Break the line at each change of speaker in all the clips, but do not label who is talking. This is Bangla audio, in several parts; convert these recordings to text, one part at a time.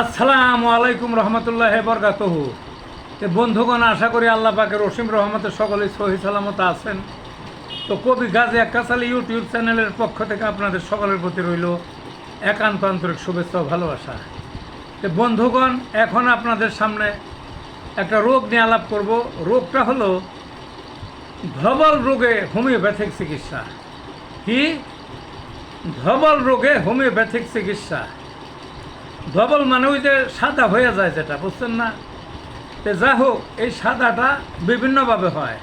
আসসালামু আলাইকুম রহমতুল্লাহ বরকাতহু। বন্ধুগণ, আশা করি আল্লাহ পাকের রসিম রহমতের সকলেই সহি সালামত আছেন। তো কবি গাজী একাসালি ইউটিউব চ্যানেলের পক্ষ থেকে আপনাদের সকলের প্রতি রইল একান্ত আন্তরিক শুভেচ্ছা ও ভালোবাসা। তো বন্ধুগণ, এখন আপনাদের সামনে একটা রোগ নিয়ে আলাপ করব। রোগটা হলো ধবল রোগে হোমিওপ্যাথিক চিকিৎসা। কি? ধবল রোগে হোমিওপ্যাথিক চিকিৎসা। ধবল মানে ওই যে সাদা হয়ে যায় যেটা, বুঝছেন না? তো যা হোক, এই সাদাটা বিভিন্নভাবে হয়।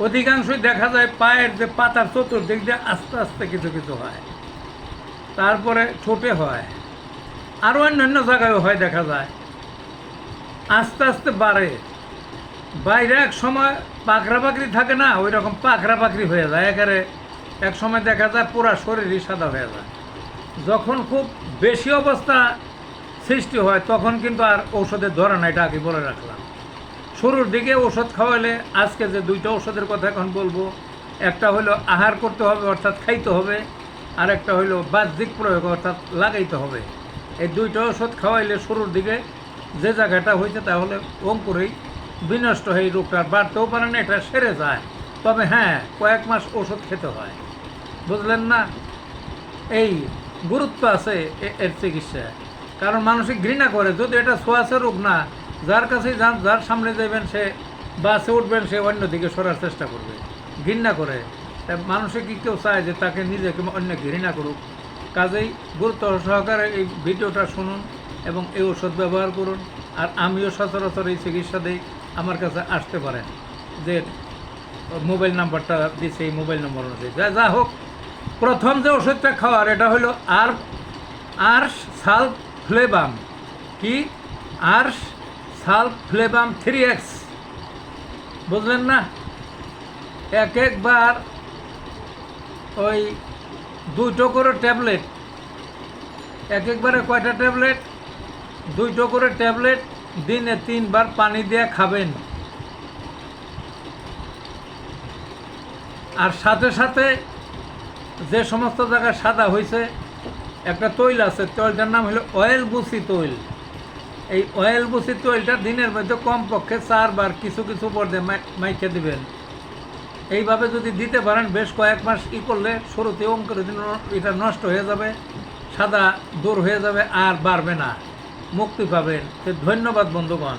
অধিকাংশই দেখা যায় পায়ের যে পাতার চতুর্দিক দিয়ে আস্তে আস্তে কিছু কিছু হয়। তারপরে ছোটে হয়। আরও অন্যান্য জায়গায়ও হয় দেখা যায়। আস্তে আস্তে বাড়ে। বাইরে এক সময় পাকড়া পাকড়ি থাকে না ওই রকম পাকড়া পাকড়ি হয়ে যায়। একেবারে এক সময় দেখা যায় পুরা শরীরই সাদা হয়ে যায়। যখন খুব বেশি অবস্থা সৃষ্টি হয়, তখন কিন্তু আর ঔষধের ধরে না এটা আগে বলে রাখলাম। শুরুর দিকে ওষুধ খাওয়ালে আজকে যে দুইটা ওষুধের কথা এখন বলব, একটা হলো আহার করতে হবে, অর্থাৎ খাইতে হবে, আর একটা হলো বাহ্যিক প্রয়োগ, অর্থাৎ লাগাইতে হবে। এই দুইটা ওষুধ খাওয়াইলে শুরুর দিকে যে জায়গাটা হয়েছে তাহলে অঙ্কুরেই বিনষ্ট হয়ে আর বাড়তেও পারে না, এটা সেরে যায়। তবে হ্যাঁ কয়েক মাস ওষুধ খেতে হয়। বুঝলেন না? এই গুরুত্ব আছে এর চিকিৎসায়। কারণ মানুষই ঘৃণা করে। যদি এটা ছোঁয়াশে রোগ না, যার কাছে যান, যার সামনে যাবেন সে বাসে উঠবেন, সে অন্যদিকে সরার চেষ্টা করবে। ঘৃণা করে। মানুষে কি কেউ চায় যে তাকে নিজেকে অন্য ঘৃণা করুক? কাজেই গুরুত্ব সহকারে এই ভিডিওটা শুনুন এবং এই ওষুধ ব্যবহার করুন। আর আমিও সচরাচর এই চিকিৎসা দিই। আমার কাছে আসতে পারেন যে, মোবাইল নাম্বারটা দিচ্ছে এই মোবাইল নম্বর অনুযায়ী। যা যা হোক, প্রথম যে ওষুধটা খাওয়ার, এটা হলো আর আর সালফ ফ্লেবাম কি আর্স সালফ ফ্লেবাম থ্রি এক্স বুঝলেন না এক একবার ওই দুইটো করে ট্যাবলেট এক একবারে কয়টা ট্যাবলেট দুইটো করে ট্যাবলেট দিনে তিনবার পানি দিয়ে খাবেন আর সাথে সাথে যে সমস্ত জায়গায় সাদা হয়েছে একটা তৈল আছে, তৈলটার নাম হলো অয়েল বুসি তৈল। এই অয়েল বুসি তৈলটা দিনের মধ্যে কমপক্ষে চারবার কিছু কিছু পর্দে মাইকে দিবেন। এইভাবে যদি দিতে পারেন, বেশ কয়েক মাস ই করলে শুরুতে অঙ্কের দিন এটা নষ্ট হয়ে যাবে, সাদা দূর হয়ে যাবে আর বাড়বে না। মুক্তি পাবেন। ধন্যবাদ, বন্ধুগণ।